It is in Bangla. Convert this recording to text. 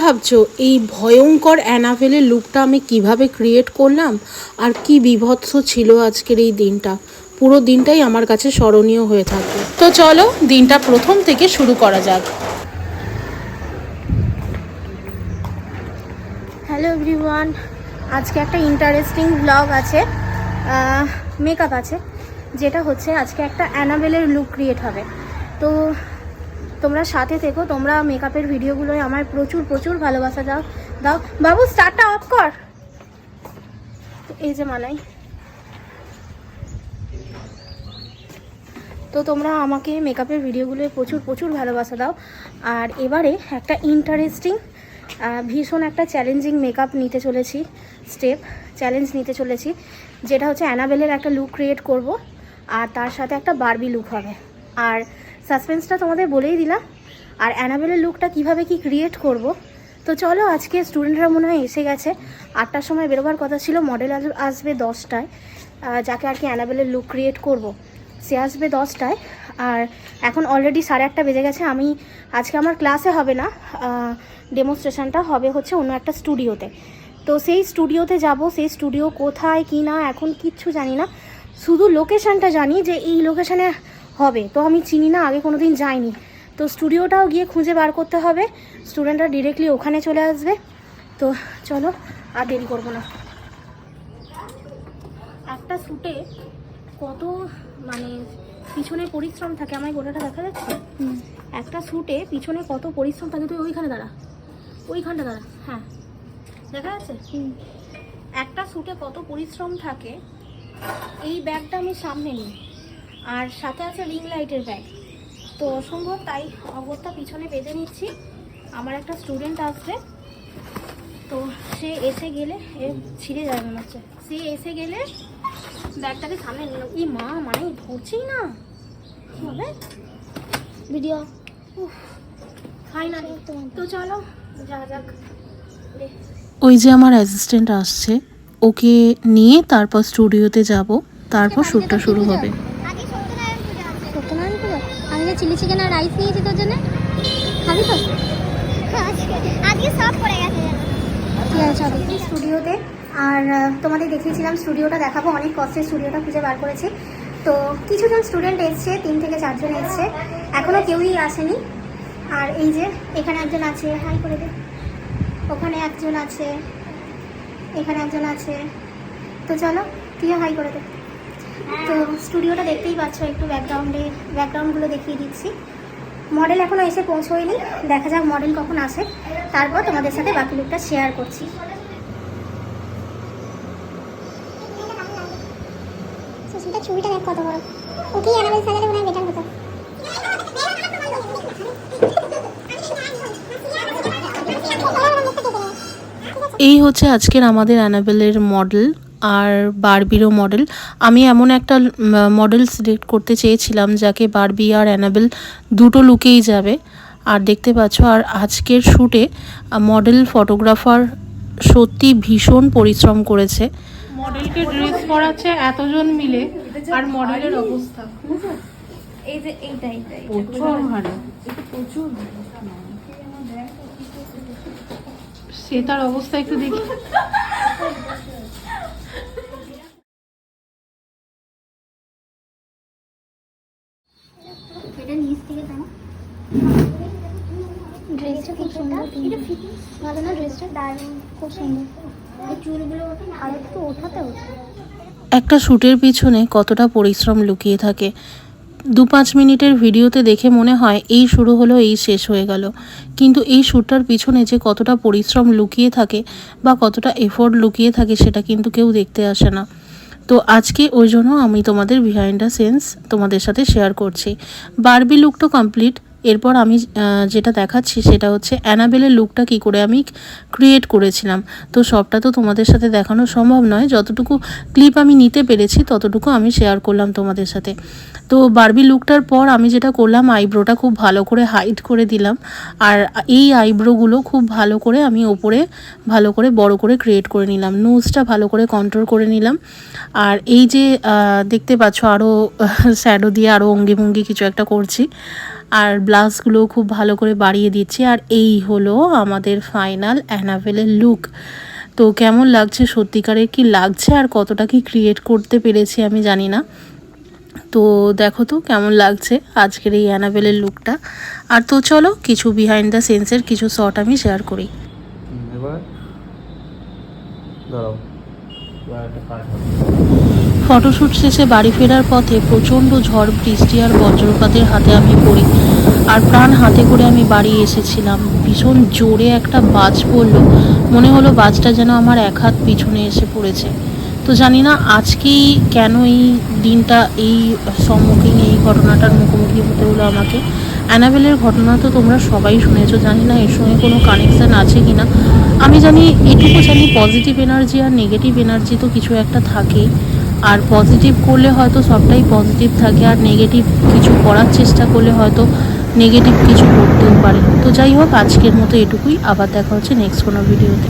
ভাবছ? এই ভয়ঙ্কর অ্যানাভেলের লুকটা আমি কীভাবে ক্রিয়েট করলাম? আর কি বিভৎস ছিল আজকের এই দিনটা? পুরো দিনটাই আমার কাছে স্মরণীয় হয়ে থাকবে তো চলো, দিনটা প্রথম থেকে শুরু করা যাক। হ্যালো এভরিওয়ান আজকে একটা ইন্টারেস্টিং ব্লগ আছে মেকআপ আছে, যেটা হচ্ছে আজকে একটা অ্যানাবেলের লুক ক্রিয়েট হবে। তো তোমরা সাথে থেকো, তোমরা মেকআপের ভিডিওগুলোয় আমার প্রচুর প্রচুর ভালোবাসা দাও দাও। বাবু স্টারটা অফ কর। এই যে মালাই। তো তোমরা আমাকে মেকআপের ভিডিওগুলোয় প্রচুর প্রচুর ভালোবাসা দাও। আর এবারে একটা ইন্টারেস্টিং ভীষণ একটা চ্যালেঞ্জিং মেকআপ নিতে চলেছি স্টেপ চ্যালেঞ্জ নিতে চলেছি, যেটা হচ্ছে অ্যানাবেলের একটা লুক ক্রিয়েট করব, আর তার সাথে একটা বারবি লুক হবে। আর সাসপেন্সটা তোমাদের বলেই দিলাম। আর অ্যানাবেলের লুকটা কীভাবে কি ক্রিয়েট করব? তো চলো আজকে স্টুডেন্টরা মনে হয় এসে গেছে। আটটার সময় বেরোবার কথা ছিল মডেল আসবে দশটায়। যাকে আর কি অ্যানাবেলের লুক ক্রিয়েট করব, সে আসবে দশটায়। আর এখন অলরেডি সাড়ে আটটা বেজে গেছে। আমি আজকে আমার ক্লাসে হবে না। ডেমনস্ট্রেশনটা হবে হচ্ছে অন্য একটা স্টুডিওতে তো সেই স্টুডিওতে যাব, সেই স্টুডিও কোথায়, কি না, এখন কিচ্ছু জানি না। শুধু লোকেশানটা জানি যে এই লোকেশানে হবে। তো আমি চিনি না আগে কোনো দিন যাইনি। তো স্টুডিওটাও গিয়ে খুঁজে বার করতে হবে। স্টুডেন্টরা ডিরেক্টলি ওখানে চলে আসবে। তো চলো আর দেরি করব না। একটা শ্যুটে কত মানে পিছনে পরিশ্রম থাকে আমার গোটাটা দেখা যাচ্ছে? একটা শ্যুটে পিছনে কত পরিশ্রম থাকে? তুই ওইখানে দাঁড়া। ওইখানটা দাঁড়া হ্যাঁ। দেখা যাচ্ছে? একটা শ্যুটে কত পরিশ্রম থাকে এই ব্যাগটা আমি সামনে নিই। আর সাথে আছে রিং লাইটের ব্যাগ। তো অসম্ভব তাই অগত্যা পিছনে বেঁধে নিচ্ছি। আমার একটা স্টুডেন্ট আসবে। তো সে এসে গেলে এ ছিঁড়ে যাবে মনে হচ্ছে। সে এসে গেলে ব্যাগটাকে সামনে নিল ই মা মানে ধরছেই না। কি হবে? ভিডিও। ফাইনালি তো চলো যা যাক। ওই যে আমার অ্যাসিস্ট্যান্ট আসছে ওকে নিয়ে তারপর স্টুডিওতে যাব তারপর শ্যুটটা শুরু হবে। চিলি চিকেন আর রাইস নিয়েছি তোর জন্য? খাবি তো? আজকে সব পড়ে গেছে ঠিক আছে স্টুডিওতে। আর তোমাদের দেখিয়েছিলাম স্টুডিওটা দেখাবো। অনেক কষ্টের স্টুডিওটা খুঁজে বার করেছি। তো কিছুজন স্টুডেন্ট এসছে তিন থেকে চারজন এসছে। এখনও কেউই আসেনি। আর এই যে এখানে একজন আছে। হাই করে দে। ওখানে একজন আছে। এখানে একজন আছে। তো চলো তুইও হাই করে দে। তো স্টুডিওটা দেখতেই পাচ্ছ একটু ব্যাকগ্রাউন্ডে ব্যাকগ্রাউন্ডগুলো দেখিয়ে দিচ্ছি। মডেল এখনও এসে পৌঁছোয়নি দেখা যাক মডেল কখন আসে। তারপর তোমাদের সাথে বাকি লুকটা শেয়ার করছি। সুস্মিতার দেখ কত বড়। ওকেই অ্যানাবেল সাজালে বেটার হতো। এই হচ্ছে আজকের আমাদের অ্যানাবেলের মডেল আর বারবিরও মডেল আমি এমন একটা মডেল সিলেক্ট করতে চেয়েছিলাম যাকে বারবি আর অ্যানাবেল দুটো লুকেই যাবে। আর দেখতে পাচ্ছ আর আজকের শ্যুটে মডেল ফটোগ্রাফার সত্যি ভীষণ পরিশ্রম করেছে। মডেলকে ড্রেস পরাচ্ছে এতজন মিলে আর মডেলের অবস্থা। এই যে এইটা এইটা প্রচুর ভালো। সে তার অবস্থা একটু দেখি। ড্রেসটা খুব সুন্দর এটা ভালো না ড্রেসটা দারুণ। খুব সুন্দর। এই চুলগুলো আর একটু ওঠাতে হতো একটা শ্যুটের পিছনে কতটা পরিশ্রম লুকিয়ে থাকে। দু পাঁচ মিনিটের ভিডিওতে দেখে মনে হয় এই শুরু হলো এই শেষ হয়ে গেল। কিন্তু এই শ্যুটটার পিছনে যে কতটা পরিশ্রম লুকিয়ে থাকে বা কতটা এফোর্ট লুকিয়ে থাকে সেটা কিন্তু কেউ দেখতে আসে না। তো আজকে ওই জন্য আমি তোমাদের বিহাইন্ড দ্য সেন্স তোমাদের সাথে শেয়ার করছি। বারবি লুক তো কমপ্লিট এরপর আমি যেটা দেখাচ্ছি সেটা হচ্ছে অ্যানাবেলের লুকটা কি করে আমি ক্রিয়েট করেছিলাম। তো সবটা তো তোমাদের সাথে দেখানো সম্ভব নয়। যতটুকু ক্লিপ আমি নিতে পেরেছি, ততটুকু আমি শেয়ার করলাম তোমাদের সাথে। তো বারবি লুকটার পর আমি যেটা করলাম আইব্রোটা খুব ভালো করে হাইট করে দিলাম। আর এই আইব্রোগুলো খুব ভালো করে আমি ওপরে ভালো করে বড় করে ক্রিয়েট করে নিলাম। নোজটা ভালো করে কন্ট্রোল করে নিলাম। আর এই যে দেখতে পাচ্ছ আরও শ্যাডো দিয়ে আরও অঙ্গি ভঙ্গি কিছু একটা করছি। আর ব্লাউজগুলো খুব ভালো করে বাড়িয়ে দিচ্ছি। আর এই হলো আমাদের ফাইনাল অ্যানাবেলের লুক তো কেমন লাগছে? সত্যিকারের কি লাগছে? আর কতটা কি ক্রিয়েট করতে পেরেছি আমি জানি না। তো দেখো তো কেমন লাগছে আজকের এই অ্যানাবেলের লুকটা আর তো চলো কিছু বিহাইন্ড দ্য সেন্সের কিছু শট আমি শেয়ার করি। এবার দাঁড়াও। ফটোশ্যুট শেষে বাড়ি ফেরার পথে প্রচণ্ড ঝড়, বৃষ্টি আর বজ্রপাতের হাতে আমি পড়ি। আর প্রাণ হাতে করে আমি বাড়ি এসেছিলাম। ভীষণ জোরে একটা বাজ পড়ল। মনে হলো বাজটা যেন আমার এক হাত পিছনে এসে পড়েছে। তো জানি না আজকেই কেন এই দিনটা, এই সম্মুখীন এই ঘটনাটার মুখোমুখি হতে হলো আমাকে। অ্যানাবেলের ঘটনা তো তোমরা সবাই শুনেছো, জানি না এর সঙ্গে কোনো কানেকশান আছে কি না আমি জানি এটুকু জানি পজিটিভ এনার্জি আর নেগেটিভ এনার্জি তো কিছু একটা থাকেই। আর পজিটিভ করলে হয়তো সবটাই পজিটিভ থাকে, আর নেগেটিভ কিছু করার চেষ্টা করলে হয়তো নেগেটিভ কিছু করতেও পারে। তো যাই হোক, আজকের মতো এটুকুই। আবার দেখা হচ্ছে নেক্সট কোনো ভিডিওতে